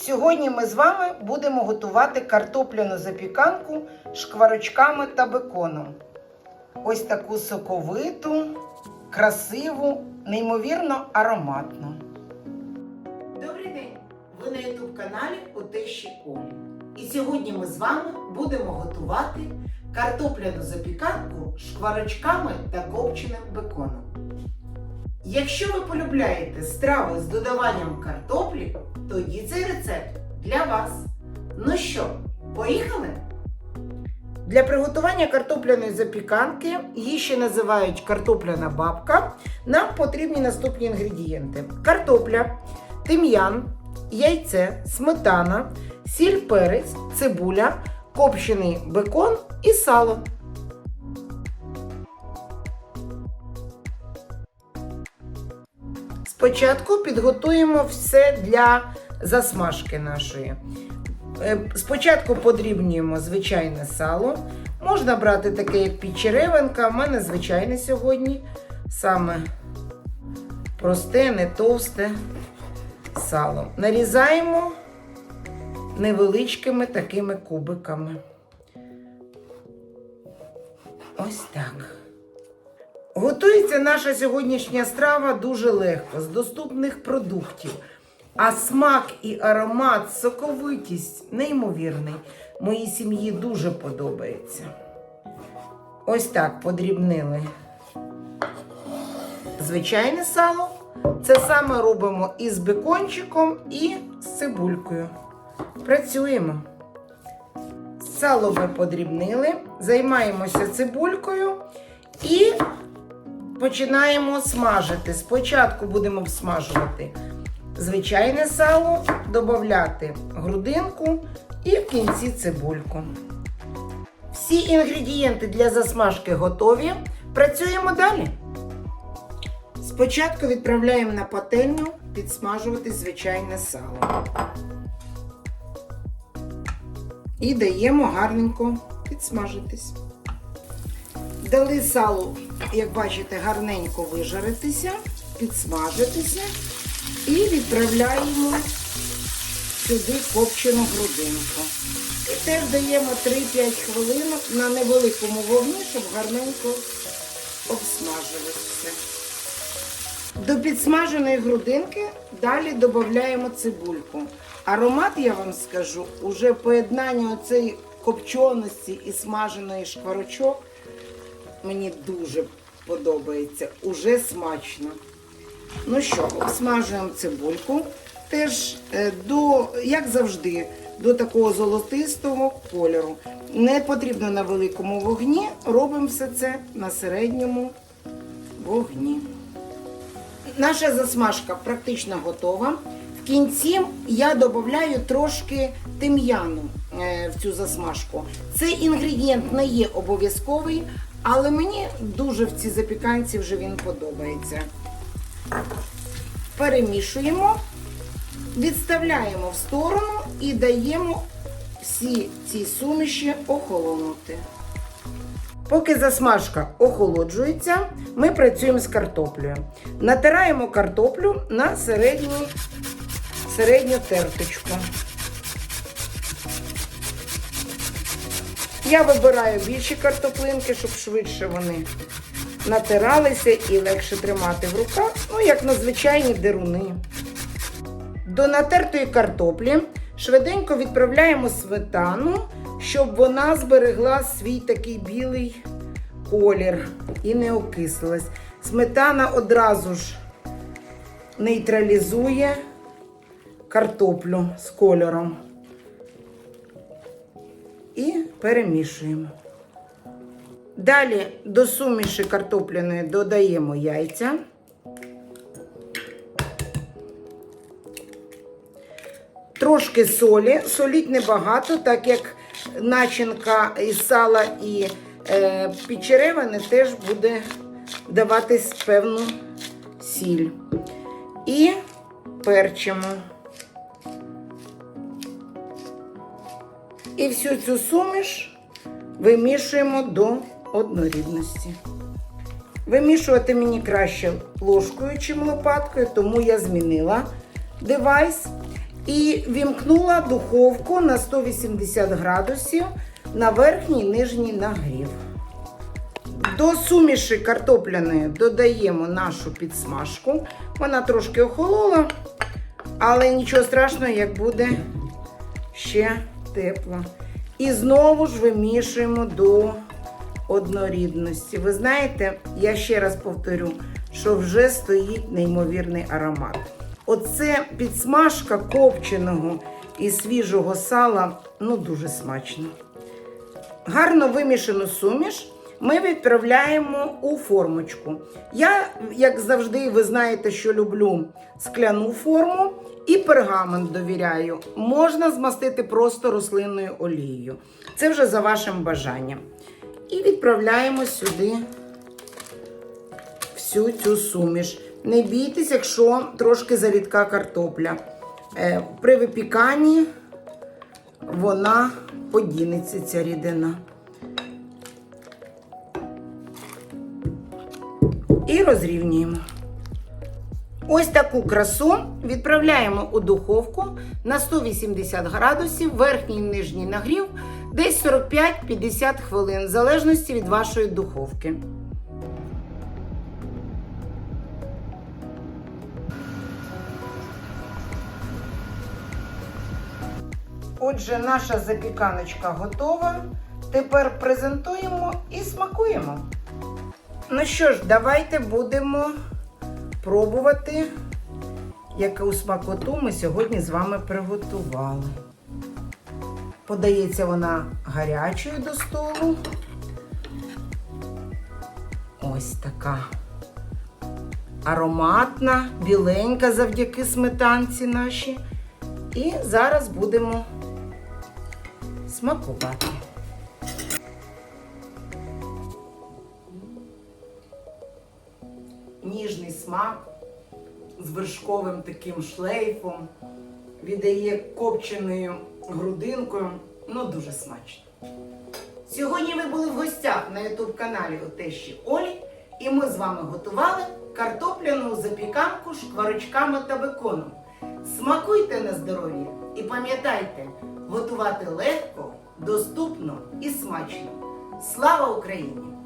Сьогодні ми з вами будемо готувати картопляну запіканку шкварочками та беконом. Ось таку соковиту, красиву, неймовірно ароматну. Добрий день! Ви на youtube каналі у Тещі І сьогодні ми з вами будемо готувати картопляну запіканку шкварочками та копченим беконом. Якщо ви полюбляєте страви з додаванням картоплі, тоді цей рецепт для вас. Ну що, поїхали? Для приготування картопляної запіканки, її ще називають картопляна бабка, нам потрібні наступні інгредієнти: картопля, тим'ян, яйце, сметана, сіль, перець, цибуля, копчений бекон і сало. Спочатку підготуємо все для засмажки нашої. Е, Спочатку подрібнюємо звичайне сало. Можна брати таке, як підчеревинка. У мене звичайне сьогодні. Саме просте, не товсте сало. Нарізаємо невеличкими такими кубиками. Ось так. Готується наша сьогоднішня страва дуже легко, з доступних продуктів. А смак і аромат, соковитість неймовірний. Моїй сім'ї дуже подобається. Ось так подрібнили звичайне сало. Це саме робимо і з бекончиком, і з цибулькою. Працюємо. Сало ми подрібнили, займаємося цибулькою і починаємо смажити. Спочатку будемо всмажувати звичайне сало, додати грудинку і в кінці цибульку. Всі інгредієнти для засмажки готові. Працюємо далі. Спочатку відправляємо на пательню підсмажувати звичайне сало. І даємо гарненько підсмажитись. Дали салу, як бачите, гарненько вижаритися, підсмажитися і відправляємо сюди копчену грудинку. І теж даємо 3-5 хвилинок на невеликому вогні, щоб гарненько обсмажилося. До підсмаженої грудинки далі додаємо цибульку. Аромат, я вам скажу, уже поєднання оцеї копченості і смаженої шкварочок мені дуже подобається. Уже смачно. Ну що, обсмажуємо цибульку. Теж е, до, як завжди, до такого золотистого кольору. Не потрібно на великому вогні. Робимо все це на середньому вогні. Наша засмажка практично готова. В кінці я додаю трошки тим'яну е, в цю засмажку. Цей інгредієнт не є обов'язковий, але мені дуже в цій запіканці вже він подобається. Перемішуємо, відставляємо в сторону і даємо всі ці суміші охолонути. Поки засмажка охолоджується, ми працюємо з картоплею. Натираємо картоплю на середню, середню терточку. Я вибираю більші картоплинки, щоб швидше вони натиралися і легше тримати в руках, ну, як на звичайні деруни. До натертої картоплі швиденько відправляємо сметану, щоб вона зберегла свій такий білий колір і не окислилась. Сметана одразу ж нейтралізує картоплю з кольором. І перемішуємо. Далі до суміші картопляної додаємо яйця. Трошки солі, соліть небагато, так як начинка із сала і е, підчеревини теж буде даватись певну сіль. І перчимо. І всю цю суміш вимішуємо до однорідності. Вимішувати мені краще ложкою, чим лопаткою, тому я змінила девайс. І вімкнула духовку на 180 градусів на верхній нижній нагрів. До суміші картопляної додаємо нашу підсмажку. Вона трошки охолола, але нічого страшного, як буде ще тепла. І знову ж вимішуємо до однорідності. Ви знаєте, я ще раз повторю, що вже стоїть неймовірний аромат. Оце підсмажка копченого і свіжого сала, ну дуже смачно. Гарно вимішану суміш ми відправляємо у формочку. Я, як завжди, ви знаєте, що люблю скляну форму і пергамент довіряю. Можна змастити просто рослинною олією. Це вже за вашим бажанням. І відправляємо сюди всю цю суміш. Не бійтесь, якщо трошки зарідка картопля. Е, При випіканні вона подінеться, ця рідина. І розрівнюємо. Ось таку красу відправляємо у духовку на 180 градусів, верхній і нижній нагрів, десь 45-50 хвилин, в залежності від вашої духовки. Отже, наша запіканочка готова. Тепер презентуємо і смакуємо. Ну що ж, давайте будемо пробувати, яку смакоту ми сьогодні з вами приготували. Подається вона гарячою до столу. Ось така ароматна, біленька завдяки сметанці нашій. І зараз будемо смакувати. Ніжний смак з вершковим таким шлейфом, віддає копченою грудинкою. Ну, дуже смачно. Сьогодні ви були в гостях на ютуб каналі у тещі Олі, і ми з вами готували картопляну запіканку шкварочками та беконом. Смакуйте на здоров'я і пам'ятайте, готувати легко, доступно і смачно. Слава Україні!